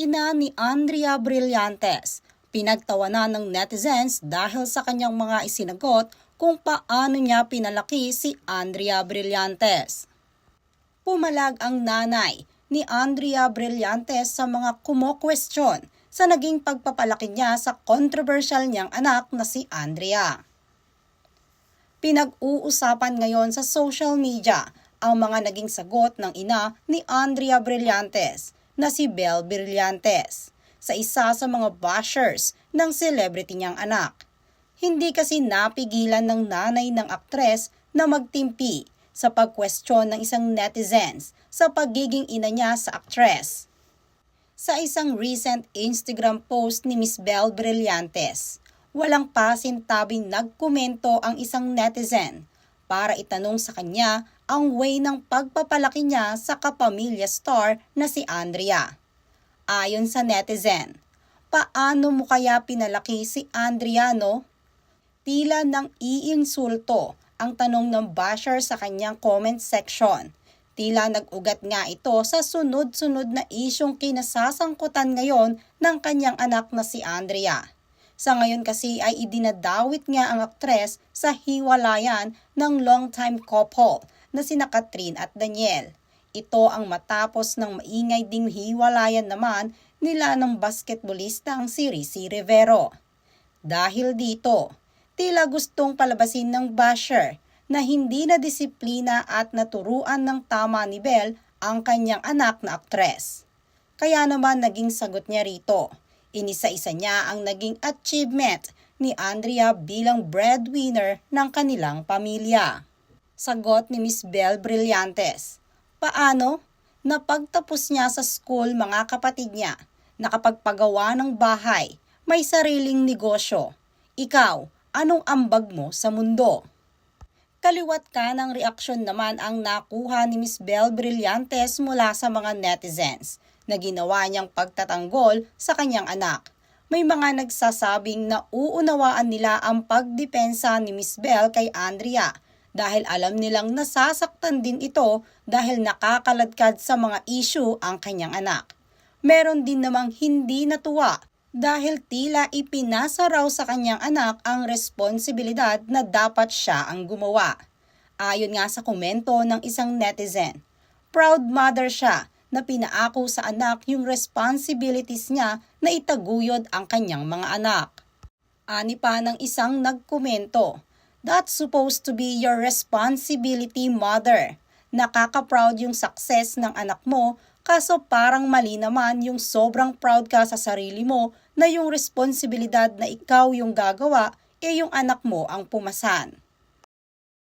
ina ni Andrea Brillantes. Pinagtawanan ng netizens dahil sa kanyang mga isinagot kung paano niya pinalaki si Andrea Brillantes. Pumalag ang nanay ni Andrea Brillantes sa mga kumo-question sa naging pagpapalaki niya sa controversial niyang anak na si Andrea. Pinag-uusapan ngayon sa social media ang mga naging sagot ng ina ni Andrea Brillantes na si Belle Brillantes sa isa sa mga bashers ng celebrity niyang anak. Hindi kasi napigilan ng nanay ng aktres na magtimpi sa pag-question ng isang netizens sa pagiging ina niya sa aktres. Sa isang recent Instagram post ni Miss Belle Brillantes, walang pasintabing nagkomento ang isang netizen para itanong sa kanya ang way ng pagpapalaki niya sa kapamilya star na si Andrea. Ayon sa netizen, paano mo kaya pinalaki si Andrea no? Tila nang iinsulto ang tanong ng basher sa kanyang comment section. Tila nag-ugat nga ito sa sunod-sunod na isyong kinasasangkutan ngayon ng kanyang anak na si Andrea. Sa ngayon kasi ay idinadawit nga ang aktres sa hiwalayan ng longtime couple na sina Catherine at Daniel. Ito ang matapos ng maingay ding hiwalayan naman nila ng basketballistang si Rizzy Rivero. Dahil dito, tila gustong palabasin ng basher na hindi na disiplina at naturuan ng tama ni Belle ang kanyang anak na aktres. Kaya naman naging sagot niya rito. Inisa-isa niya ang naging achievement ni Andrea bilang breadwinner ng kanilang pamilya. Sagot ni Miss Belle Brillantes. Paano? Napagtapos niya sa school mga kapatid niya, nakapagpagawa ng bahay, may sariling negosyo. Ikaw, anong ambag mo sa mundo? Kaliwat ka ng reaksyon naman ang nakuha ni Miss Belle Brillantes mula sa mga netizens na ginawa niyang pagtatanggol sa kanyang anak. May mga nagsasabing na uunawaan nila ang pagdepensa ni Miss Belle kay Andrea dahil alam nilang nasasaktan din ito dahil nakakaladkad sa mga issue ang kanyang anak. Meron din namang hindi natuwa dahil tila ipinasa raw sa kanyang anak ang responsibilidad na dapat siya ang gumawa. Ayon nga sa komento ng isang netizen, proud mother siya na pinaako sa anak yung responsibilities niya na itaguyod ang kanyang mga anak. Ani pa ng isang nagkomento, That's supposed to be your responsibility, mother. Nakaka-proud yung success ng anak mo, kaso parang mali naman yung sobrang proud ka sa sarili mo na yung responsibilidad na ikaw yung gagawa, e yung anak mo ang pumasan.